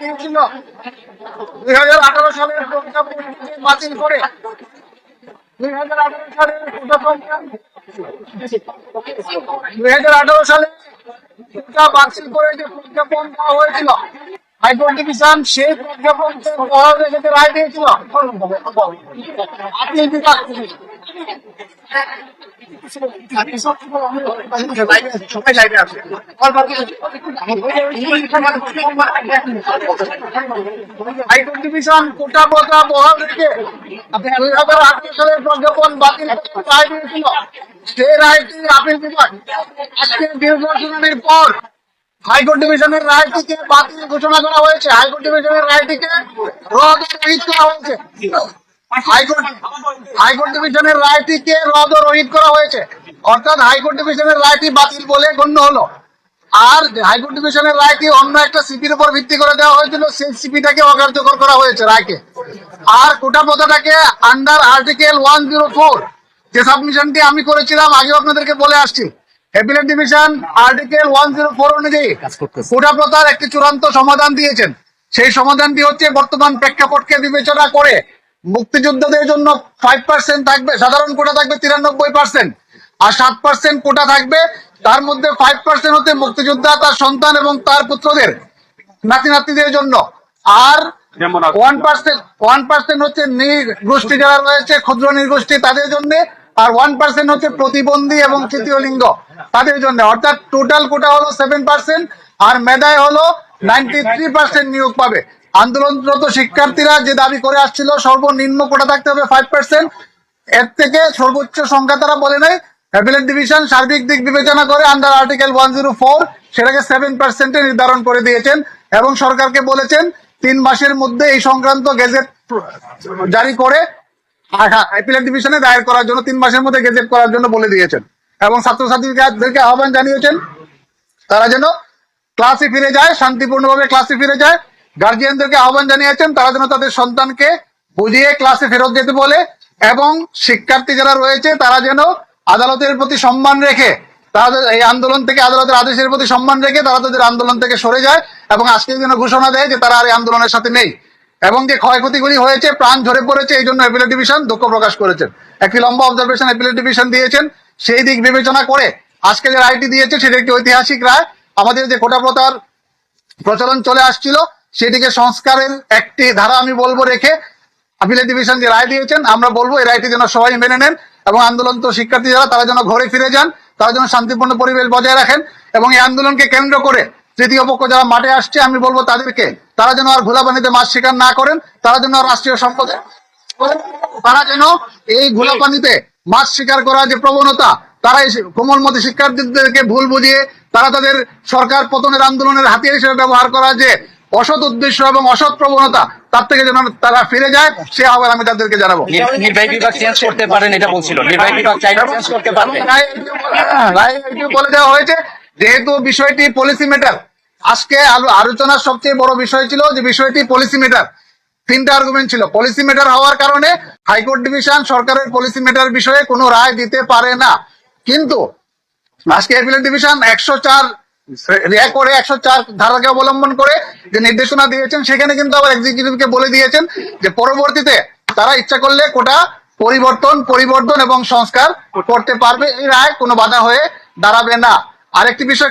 দিয়েছিল দুই হাজার আঠারো সালের বাতিল করে। দুই হাজার আঠারো দুই হাজার আঠারো সালে বাতিল করে যে প্রজ্ঞাপন দেওয়া হয়েছিল। প্রজ্ঞাপনকে বহাল রায় দিয়েছিল আপিল বিভাগ কোটা প্রজ্ঞাপন রায় আপিল বিভাগ আজকে শুনানির পর হাইকোর্ট ডিভিশনের রায়টিকে বাতিল ঘোষণা করা হয়েছে। হাইকোর্ট ডিভিশনের রায়টিকে রদ রহিত করা হয়েছে। হাইকোর্ট হাইকোর্ট ডিভিশনের রায়টিকে রদ রহিত করা হয়েছে। অর্থাৎ হাইকোর্ট ডিভিশনের রায়টি বাতিল বলে গণ্য হলো। আর হাইকোর্ট ডিভিশনের রায়টি অন্য একটা সিপির উপর ভিত্তি করে দেওয়া হয়েছিল, সেই সিপিটাকে অকার্যকর করা হয়েছে রায়কে। আর quota পদাটাকে under article one zero four যে সাবমিশনটি আমি করেছিলাম, আগেও আপনাদেরকে বলে আসছি। Appellate division article one zero four অনুযায়ী কোটা প্রথার একটি চূড়ান্ত সমাধান দিয়েছেন। সেই সমাধানটি হচ্ছে বর্তমান প্রেক্ষাপটকে বিবেচনা করে মুক্তিযোদ্ধাদের জন্য ফাইভ পার্সেন্ট থাকবে সাধারণ কোটা থাকবে তিরানব্বই পার্সেন্ট আর সাত পার্সেন্ট কোটা থাকবে তার মধ্যে ফাইভ পার্সেন্ট হতে মুক্তিযোদ্ধা তার সন্তান এবং তার পুত্রদের নাতি নাতনিদের জন্য। আর ওয়ান পার্সেন্ট ওয়ান পার্সেন্ট হচ্ছে গোষ্ঠী যারা রয়েছে ক্ষুদ্র নৃগোষ্ঠী তাদের জন্য আর ওয়ান পার্সেন্ট হচ্ছে প্রতিবন্ধী এবং তৃতীয় লিঙ্গ তাদের জন্য, অর্থাৎ টোটাল কোটা হলো সেভেন পার্সেন্ট আর মেধায় হলো নাইনটি থ্রি পার্সেন্ট নিয়োগ পাবে। আন্দোলনরত শিক্ষার্থীরা যে দাবি করে আসছিল, সর্বনিম্ন কোটা থাকতে হবে ফাইভ পার্সেন্ট এর থেকে সর্বোচ্চ সংখ্যা তারা বলে নাই। অ্যাপিলেট ডিভিশন সার্বিক দিক বিবেচনা করে under article one zero four সেটাকে সেভেন পার্সেন্টে নির্ধারণ করে দিয়েছেন এবং সরকারকে বলেছেন, তিন মাসের মধ্যে এই সংক্রান্ত গেজেট জারি করে অ্যাপিলেট ডিভিশনে দায়ের করার জন্য, তিন মাসের মধ্যে গেজেট করার জন্য বলে দিয়েছেন। এবং ছাত্রছাত্রীদেরকে আহ্বান জানিয়েছেন, তারা যেন ক্লাসে ফিরে যায়, শান্তিপূর্ণভাবে ক্লাসে ফিরে যায়। গার্জিয়ানদেরকে আহ্বান জানিয়েছেন, তারা যেন তাদের সন্তানকে বুঝিয়ে ক্লাসে ফেরত যেতে বলে। এবং শিক্ষার্থী যারা রয়েছে, তারা যেন আদালতের প্রতি সম্মান রেখে, তাদের এই আন্দোলন থেকে আদালতের আদেশের প্রতি সম্মান রেখে তারা তাদের আন্দোলন থেকে সরে যায়। এবং আজকে যেন ঘোষণা দেয় যে তারা আর এই আন্দোলনের সাথে নেই। এবং যে ক্ষয়ক্ষতিগুলি হয়েছে, প্রাণ ঝরে পড়েছে, এই জন্য অ্যাপিলেট ডিভিশন দুঃখ প্রকাশ করেছেন একটি লম্বা অবজারভেশন অ্যাপিলেট ডিভিশন দিয়েছেন। সেই দিক বিবেচনা করে আজকে যে রায়টি দিয়েছে, সেটা একটি ঐতিহাসিক রায়। আমাদের যে কোটা প্রথার প্রচলন চলে আসছিল, সেটিকে সংস্কারের একটি ধারা আমি বলব রেখে আপিলেট ডিভিশন যে রায় দিয়েছেন, আমরা বলব এই রায়টি যেন সবাই মেনে নেন এবং আন্দোলন তো শিক্ষার্থী যারা, তারা যেন ঘরে ফিরে যান, তারা যেন শান্তিপূর্ণ পরিবেশ বজায় রাখেন এবং এই আন্দোলনকে কেন্দ্র করে তৃতীয় পক্ষ যারা মাঠে আসছে, আমি বলব তাদেরকে তারা যেন আর ঘোলাপানিতে মাছ শিকার না করেন তারা যেন রাষ্ট্রীয় সম্পদে তারা যেন এই ঘোলাপানিতে মাছ শিকার করার যে প্রবণতা তারা কোমলমতি শিক্ষার্থীদেরকে ভুল বুঝিয়ে তারা তাদের সরকার পতনের আন্দোলনের হাতিয়ার হিসেবে ব্যবহার করা যে অসৎ উদ্দেশ্য এবং অসৎ প্রবণতা তার থেকে যেন তারা ফিরে যায় সে আহ্বান আমি তাদেরকে জানাব নির্বাহী বিভাগ চেঞ্জ করতে পারেন এটা বলছিল নির্বাহী বিভাগ চেঞ্জ করতে বলে দেওয়া হয়েছে যেহেতু বিষয়টি পলিসি ম্যাটার আজকে আলোচনার সবচেয়ে বড় বিষয় ছিল যে বিষয়টি পলিসি মেটার তিনটা আর্গুমেন্ট ছিল। পলিসি মেটার হওয়ার কারণে হাইকোর্ট ডিভিশন সরকারের পলিসি মেটার বিষয়ে কোনো রায় দিতে পারে না। কিন্তু আজকে অ্যাপিলেট ডিভিশন একশো চার করে, একশো চার ধারাকে অবলম্বন করে যে নির্দেশনা দিয়েছেন, সেখানে কিন্তু আবার এক্সিকিউটিভকে বলে দিয়েছেন যে পরবর্তীতে তারা ইচ্ছা করলে কোটা পরিবর্তন পরিবর্তন এবং সংস্কার করতে পারবে। এই রায় কোনো বাধা হয়ে দাঁড়াবে না। আরেকটি বিষয়